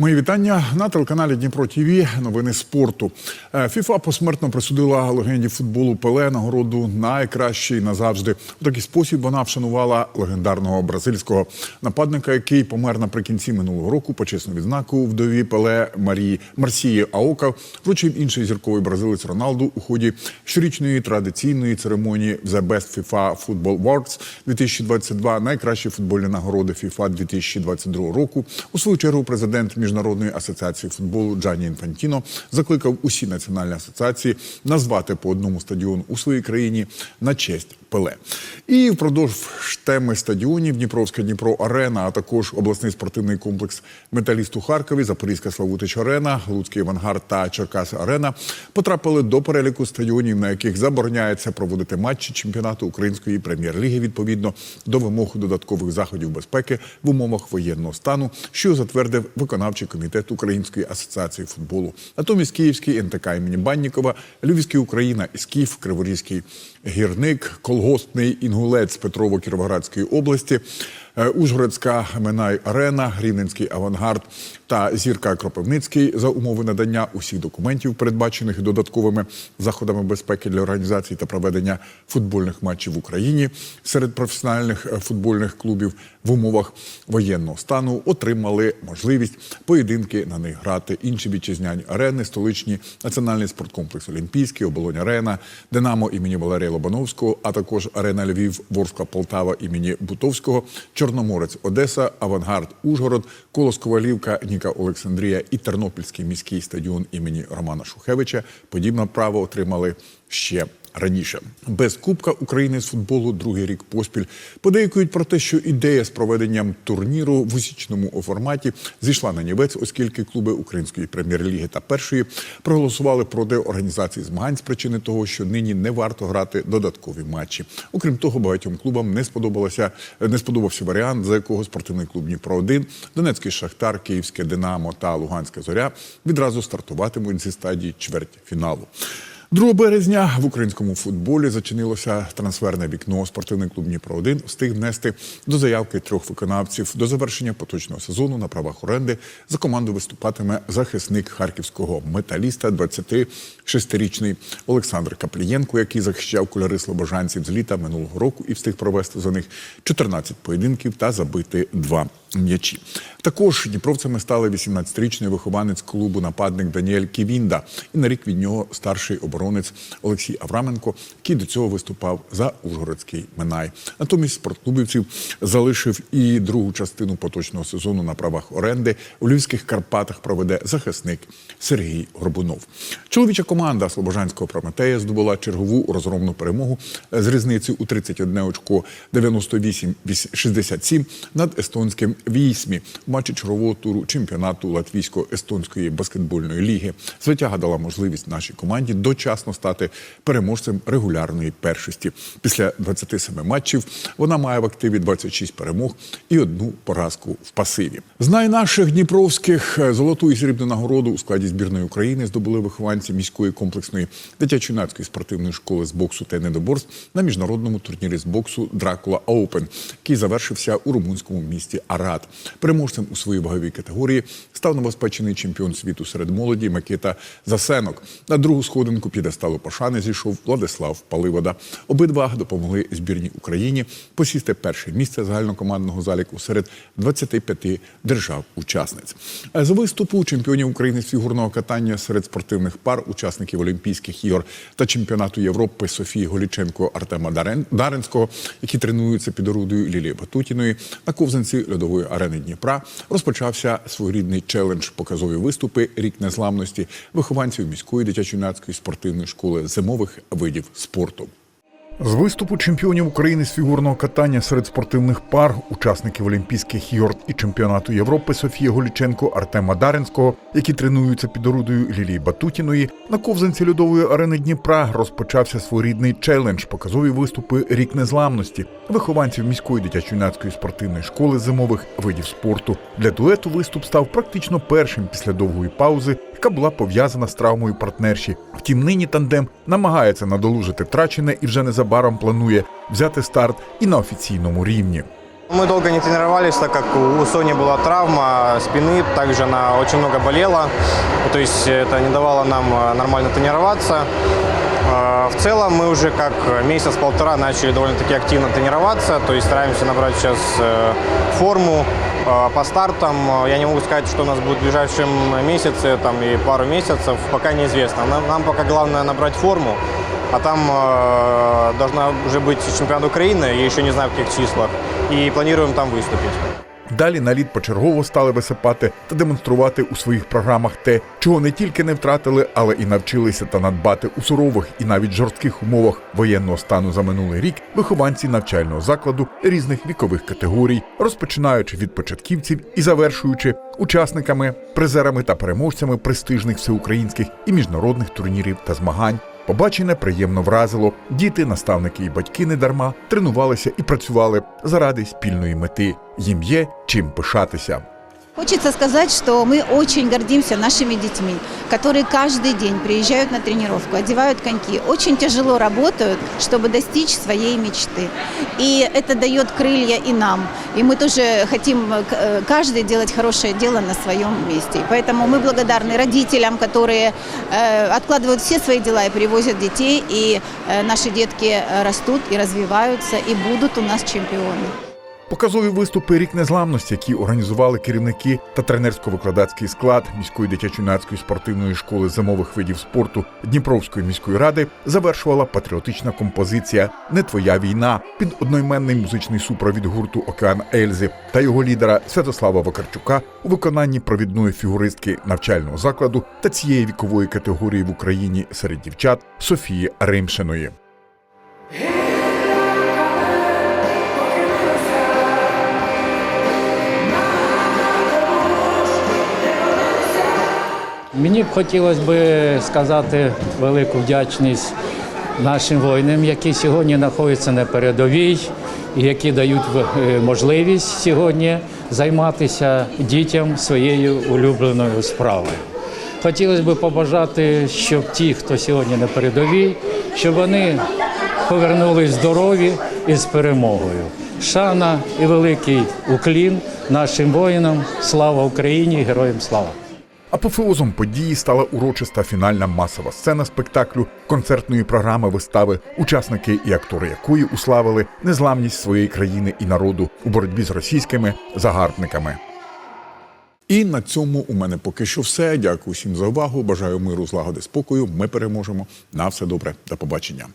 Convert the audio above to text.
Мої вітання на телеканалі Дніпро ТІВІ. Новини спорту. Е, ФІФА посмертно присудила легенді футболу Пеле нагороду найкращий назавжди. У такий спосіб вона вшанувала легендарного бразильського нападника, який помер наприкінці минулого року. Почесну відзнаку вдові Пеле Марії Марсії Аока вручив інший зірковий бразилець Роналду у ході щорічної традиційної церемонії The Best FIFA Football Awards 2022 найкращі футбольні нагороди FIFA 2022 року. У свою чергу президент Міжнародної асоціації футболу Джані Інфантіно закликав усі національні асоціації назвати по одному стадіону у своїй країні на честь Пеле. І впродовж теми стадіонів Дніпровська Дніпро Арена, а також обласний спортивний комплекс Металіст у Харкові, Запорізька Славутич Арена, Луцький Авангард та Черкас Арена потрапили до переліку стадіонів, на яких забороняється проводити матчі чемпіонату української прем'єр-ліги відповідно до вимог додаткових заходів безпеки в умовах воєнного стану, що затвердив виконавчий комітет Української асоціації футболу. Натомість Київський НТК імені Баннікова, Львівський Україна, Скіф, Криворізький гірник, колгоспний інгулець Петрово-Кіровоградської області. Е, Ужгородська Минай Арена, Рівненський авангард та зірка Кропивницький за умови надання усіх документів, передбачених додатковими заходами безпеки для організації та проведення футбольних матчів в Україні серед професіональних е, футбольних клубів в умовах воєнного стану отримали можливість поєдинки на них грати. Інші вітчизняні арени, столичні національний спорткомплекс Олімпійський, Оболонь Арена, Динамо імені Валерія Лобановського, а також арена Львів, Ворскла Полтава імені Бутовського, Чорноморець Одеса, Авангард Ужгород, Колос Ковалівка, Ніка Олександрія і Тернопільський міський стадіон імені Романа Шухевича. Подібне право отримали ще. Раніше без Кубка України з футболу другий рік поспіль подейкують про те, що ідея з проведенням турніру в усічному форматі зійшла на нівець, оскільки клуби української прем'єр-ліги та першої проголосували проти організації змагань з причини того, що нині не варто грати додаткові матчі. Окрім того, багатьом клубам не сподобалося не сподобався варіант, за якого спортивний клуб Дніпро 1 Донецький Шахтар, Київське Динамо та Луганська Зоря відразу стартуватимуть зі стадії чвертьфіналу. 2 березня в українському футболі зачинилося трансферне вікно. Спортивний клуб Дніпро 1 встиг внести до заявки трьох виконавців до завершення поточного сезону на правах оренди за команду виступатиме захисник харківського металіста, 26-річний Олександр Каплієнко, який захищав кольори слобожанців з літа минулого року і встиг провести за них 14 поєдинків та забити два м'ячі. Також дніпровцями стали 18-річний вихованець клубу нападник Даніель Ківінда і на рік від нього старший оборонець Олексій Авраменко, який до цього виступав за Ужгородський Минай. Натомість спортклубівців залишив і другу частину поточного сезону на правах оренди. У Львівських Карпатах проведе захисник Сергій Горбунов. Чоловіча команда Слобожанського Прометея здобула чергову розгромну перемогу з різницею у 31 очко 98-67 над естонським Вісмі в матчі чергового туру чемпіонату Латвійсько-естонської баскетбольної ліги. Звитяга дала можливість нашій команді дочасно стати переможцем регулярної першості. Після 27 матчів вона має в активі 26 перемог і одну поразку в пасиві. З найнаших дніпровських е, золоту і срібну нагороду у складі збірної України здобули вихованці міської комплексної дитячо-юнацької спортивної школи з боксу та недоборств на міжнародному турнірі з боксу Дракула Оупен, який завершився у румунському місті Арат. Переможцем у своїй ваговій категорії став новоспечений чемпіон світу серед молоді Микита Засенок. На другу сходинку підесталу пошани зійшов Владислав Паливода. Обидва допомогли збірній Україні посісти перше місце загальнокомандного заліку серед 25 держав-учасниць. Е, З виступу чемпіонів України з фігурного катання серед спортивних пар, учасників Олімпійських ігор та чемпіонату Європи Софії Голіченко Артема Дарен- Даренського, які тренуються під орудою Лілії Батутіної на ковзанці льодової арени Дніпра, розпочався своєрідний челендж показові виступи Рік незламності вихованців міської дитячо-юнацької спортивної школи зимових видів спорту. З виступу чемпіонів України з фігурного катання серед спортивних пар, учасників Олімпійських ігор і чемпіонату Європи Софії Голіченко, Артема Даренського, які тренуються під орудою Лілії Батутіної, на ковзанці льодової арени Дніпра розпочався своєрідний челендж показові виступи Рік незламності вихованців міської дитячо-юнацької спортивної школи зимових видів спорту. Для дуету виступ став практично першим після довгої паузи, яка була пов'язана з травмою партнерші. Втім, нині тандем намагається надолужити втрачене і вже незабаром планує взяти старт і на офіційному рівні. Мы долго не тренировались, так как у Сони была травма спины, также она очень много болела. То есть это не давало нам э, нормально тренироваться. Э, В целом мы уже как месяц-полтора начали довольно-таки активно тренироваться, то есть стараемся набрать сейчас э, форму. Э, По стартам э, я не могу сказать, что у нас будет в ближайшем месяце там, и пару месяцев, пока неизвестно. Нам, нам пока главное набрать форму, а там э, должна уже быть чемпионат Украины, я еще не знаю в каких числах, и планируем там выступить. Далі на лід почергово стали висипати та демонструвати у своїх програмах те, чого не тільки не втратили, але і навчилися та надбати у сурових і навіть жорстких умовах воєнного стану за минулий рік вихованці навчального закладу різних вікових категорій, розпочинаючи від початківців і завершуючи учасниками, призерами та переможцями престижних всеукраїнських і міжнародних турнірів та змагань. Побачене приємно вразило. Діти, наставники і батьки недарма тренувалися і працювали заради спільної мети. Їм є чим пишатися. Хочется сказать, что мы очень гордимся нашими детьми, которые каждый день приезжают на тренировку, одевают коньки, очень тяжело работают, чтобы достичь своей мечты. И это дает крылья и нам. И мы тоже хотим э, э, каждый делать хорошее дело на своем месте. Поэтому мы благодарны родителям, которые э, откладывают все свои дела и привозят детей. И наши детки растут и развиваются, и будут у нас чемпионы. Показові виступи рік незламності, які організували керівники та тренерсько-викладацький склад міської дитячо-юнацької спортивної школи зимових видів спорту Дніпровської міської ради, завершувала патріотична композиція Не твоя війна під одноіменний музичний супровід гурту Океан Ельзи та його лідера Святослава Вакарчука у виконанні провідної фігуристки навчального закладу та цієї вікової категорії в Україні серед дівчат Софії Римшиної. Мені б хотілося б сказати велику вдячність нашим воїнам, які сьогодні знаходяться на передовій і які дають е, можливість сьогодні займатися дітям своєю улюбленою справою. Хотілося б побажати, щоб ті, хто сьогодні на передовій, щоб вони повернулись здорові і з перемогою. Шана і великий уклін нашим воїнам. Слава Україні! Героям слава! Апофеозом події стала урочиста фінальна масова сцена спектаклю концертної програми вистави, учасники і актори якої уславили незламність своєї країни і народу у боротьбі з російськими загарбниками. І на цьому у мене поки що все. Дякую всім за увагу. Бажаю миру, злагоди, спокою. Ми переможемо. На все добре. До побачення.